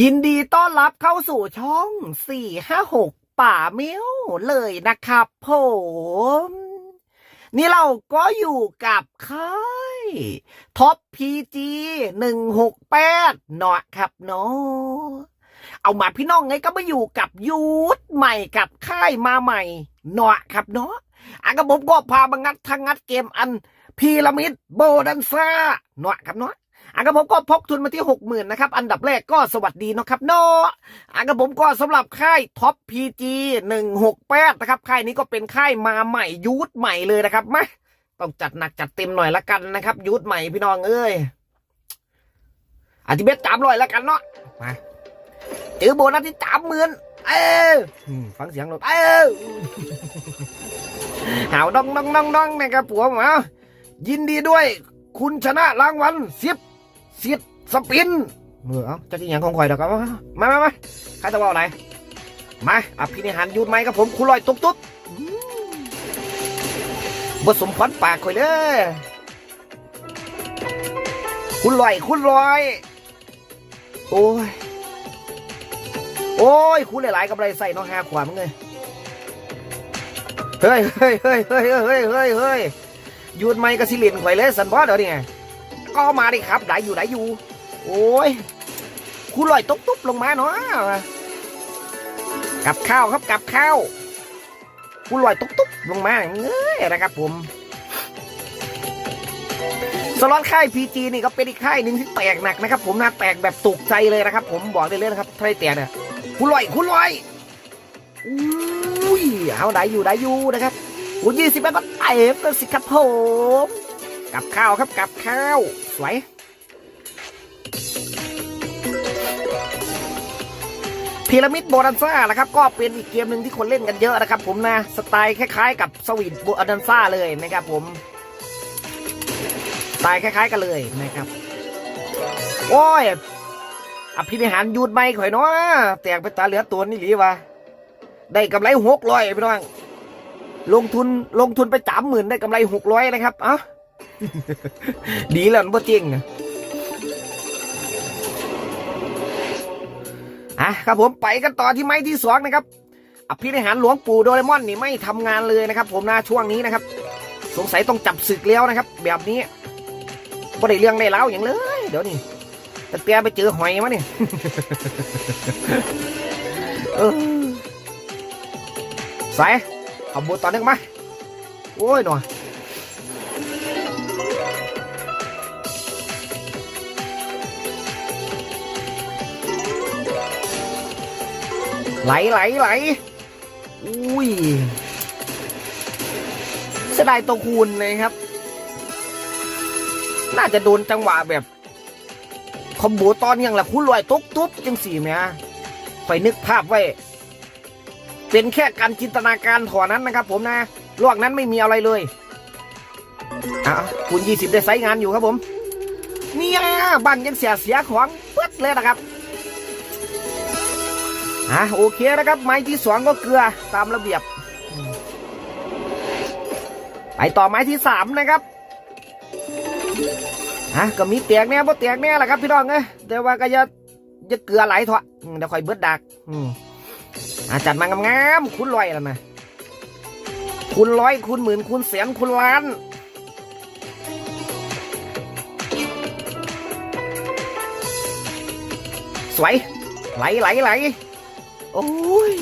ยินดีต้อนรับเข้าสู่ช่อง 456 ป่าเมียวเลยนะครับผม นี่เราก็อยู่กับค่ายท็อปพีจีหนึ่งหกแปดเนาะครับเนาะเอามาพี่น้องไงก็มาอยู่กับยูทใหม่กับค่ายมาใหม่เนาะครับเนาะอะก็ผมก็พามางัดทางงัดเกมอันพีระมิดโบดันซ่าเนาะครับเนาะ อะกับผมก็พกทุนมาที่หกหมื่นนะครับ อันดับแรกก็สวัสดีนะครับเนาะอะกับผมก็สำหรับค่ายท็อปพีจีหนึ่งหกแปดนะครับ ค่ายนี้ก็เป็นค่ายมาใหม่ยูทใหม่เลยนะครับมาต้องจัดหนักจัดเต็มหน่อยละกันนะครับยูทใหม่พี่น้องเอ้ยอาทิเบสจามลอยละกันเนาะมาเจอโบนัสที่สามหมื่นเออฟังเสียงรถเออหาวดองดองดองดองนะครับผมเอายินดีด้วย คุณชนะรางวัลสิบ เสีดสปินเมื่อเอาจะกินอย่างของข่อยเดี๋ยวครับมามามาใครจะว่าอะไรมาอภินิหารยูดไหมครับผมคุณลอยตุ๊บตุ๊บอืมบสมพรปากข่อยเลยคุณลอยคุณลอย โอ้ย โอ้ย คุณหลาย ๆกับไรใส่เน้องหาขวามึงเลยเฮ้ยเฮ้ยเฮ้ยเฮ้ยเฮ้ยเฮ้ยเฮ้ยยูดไหมกับสิลินข่อยเลยสันบอสเดี๋ยวนี้ ก็มาดิครับ ได้อยู่ได้อยู่ โอ้ยคุณลอยตุ๊บตุ๊บลงมาเนาะกับข้าวครับกับข้าวคุณลอยตุ๊บตุ๊บลงมาเอ้ยนะครับผมสล็อตค่ายพีจีนี่ก็เป็นอีกค่ายหนึ่งที่แตกหนักนะครับ ผมนะแตกแบบตกใจเลยนะครับ ผมบอกได้เลยนะครับถ้าได้แตกเนี่ยคุณลอยคุณลอยอุ้ยเอาได้อยู่ได้อยู่นะครับคุณยี่สิบแปดก็เตะก็สิครับผม กับข้าวครับกับข้าว สวย พีระมิดโบนันซ่านะครับ ก็เป็นอีกเกมหนึ่งที่คนเล่นกันเยอะนะครับ ผมนะสไตล์คล้ายๆ กับสวีทโบนันซ่าเลยนะครับผมสไตล์คล้ายๆ กันเลยนะครับโอ้ยอภินิหารยูดไม่ข่อยเนาะแตกไปตาเหลือตัวนี่หรือวะได้กำไรหกร้อยพี่น้องลงทุนลงทุนไปสามหมื่นได้กำไรหกร้อยนะครับ เอ้า ดีแล้วมันบ่จริงอะอะครับผมไปกันต่อที่ไม้ที่สองนะครับอภินิหารหลวงปู่โดเรมอนนี่ไม่ทำงานเลยนะครับ ผมนะช่วงนี้นะครับ สงสัยต้องจับศึกแล้วนะครับ แบบนี้บ่ได้เรื่องได้เล่าวอย่างเลย เดี๋ยวนี้แต่เปียไปเจอหอยมาเนี่ยเออใส่ขอบตอนนึงมาโอ้ยหน่อย ไหลไหลไหลอุ้ยเสียดายตัวคูณเลยครับ น่าจะโดนจังหวะแบบ คอมโบตอนยังละคุณลอยตุ๊บตุ๊บจังสี่เนี่ยไปนึกภาพไว้ เป็นแค่การจินตนาการถอนั้นนะครับผมนะลวกนั้นไม่มีอะไรเลยอะคุณยี่สิบได้ไซต์งานอยู่ครับผม เนี่ยบังยังเสียเสียของเปิดเลยนะครับ อะโอเคนะครับ ไม้ที่สองก็เกลือตามระเบียบ ไปต่อไม้ที่สามนะครับอะก็มีเตียกแน่บ่เตียกแน่แหละครับพี่น้องเอ้ยแต่ว่าก็จะจะเกลือไหลเถอะเดี๋ยวคอยเบิดดักอืมอะจัดมางามๆคุณลอยแล้วนะคุณร้อยคุณหมื่นคุณแสนคุณล้านสวยไหลไหลไหล โอ้ย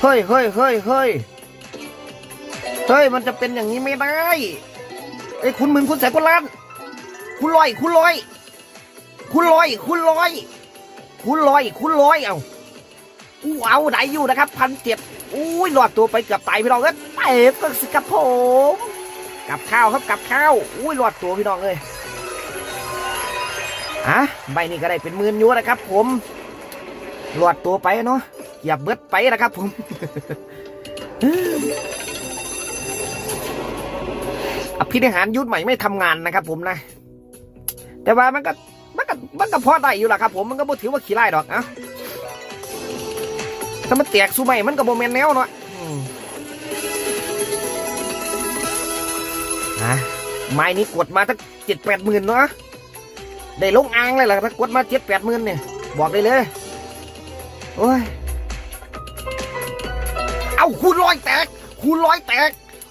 เฮ้ยเฮ้ยเฮ้ยเฮ้ยเฮ้ย มันจะเป็นอย่างนี้ไม่ได้ไอ้ยคุณหมื่นคุณแสนคุณล้าน คุณลอย คุณลอย คุณลอย คุณลอย คุณลอย คุณลอย เอา อู้เอาได้อยู่นะครับพันเจ็ดอุ้ยหลอดตัวไปเกือบตายพี่น้องเอ้ยเตะก็สิกับผมกับข้าวครับกับข้าวอุ้ยหลอดตัวพี่น้องเลยอะใบนี้ก็ได้เป็นหมื่นยูนะครับ ผมหลอดตัวไปเนาะอย่าเบิดไปนะครับ ผมอภินิหารยุทธใหม่ไม่ทำงานนะครับ ผมนะ แต่ว่ามันก็มันก็มันก็พอได้อยู่แหละครับ ผมมันก็บ่ถือว่าขี้ไล่ดอกอะ ถ้ามันแตกสู้ใหม่มันก็บ่แม่นแนวเนาะอืมอะไม้นี้กดมาตั้งเจ็ดแปดหมื่นเนาะได้ลงอ่างเลยล่ะถ้ากดมาเจ็ดแปดหมื่นเนี่ย บอกได้เลย โอ้ย เอาคูณร้อยแตก คูณร้อยแตก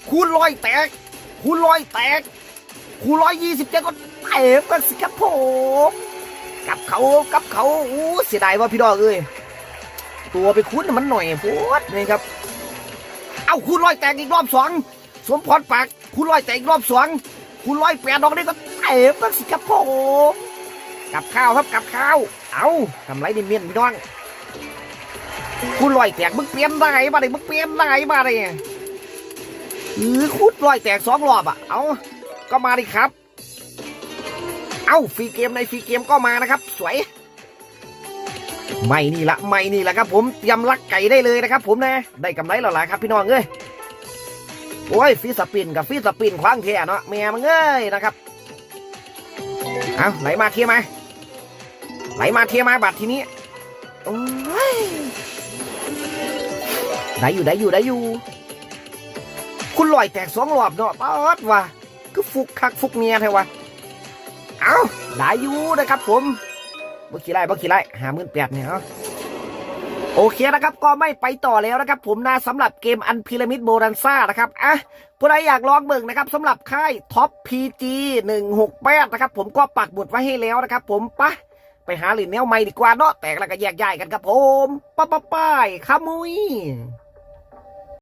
คูณร้อยแตก คูณร้อยแตก คูณร้อยยี่สิบเจ็ดก็เต็มกันสิครับผมกับเขากับเขาอู้เสียดายว่าพี่ดอกเอ้ย ตัวไปคุ้นมันหน่อยโพดนี่ครับ เอาคูณร้อยแตกอีกรอบสองสมพรปากคูณร้อยแตกอีกรอบสองคูณร้อยแปดดอกนี่ก็เต็มกันสิครับผมกับข้าวครับกับข้าว เอาทำไรดิเมียนพี่น้องคูณร้อยแตกมึงเปลี่ยนได้มาดิมึงเปลี่ยนได้มาดิเออคูณร้อยแตกสองรอบอะเอาก็มาดิครับ เอาฟรีเกมในฟรีเกมก็มานะครับ สวย ไม่นี่ละไม่นี่ละครับ ผมเตรียมลักไก่ได้เลยนะครับ ผมนะได้กำไรแล้วล่ะครับพี่น้องเอ้ยโอ้ยฟีสปินกับฟีสปินคว้างแท่เนาะแม่มึงเอ้ยนะครับเอาไหลมาเทียมาไหลมาเทียมาบัตรทีนี้โอ้ยได้อยู่ได้อยู่ได้อยู่ คุณลอยแตกสองรอบเนาะป๊อดว่ะคือฟุกคักฟุกเนียแท้วะเอาได้อยู่นะครับผม บ่ขี่ไล่บ่ขี่ไล่หาหมื่นแปดเนี่ยเนาะโอเคนะครับก็ไม่ไปต่อแล้วนะครับ ผมนะสำหรับเกมอันพีระมิดโบรันซ่านะครับอะผู้ใดอยากลองเบิ่งนะครับสำหรับค่ายท็อปพีจีหนึ่งหกแปดนะครับ ผมก็ปักหมุดไว้ให้แล้วนะครับ ผมปะไปหาหลินแนวใหม่ดีกว่าเนาะแตกแล้วก็แยกย้ายกันครับผมป้าป้าป้ายขมุย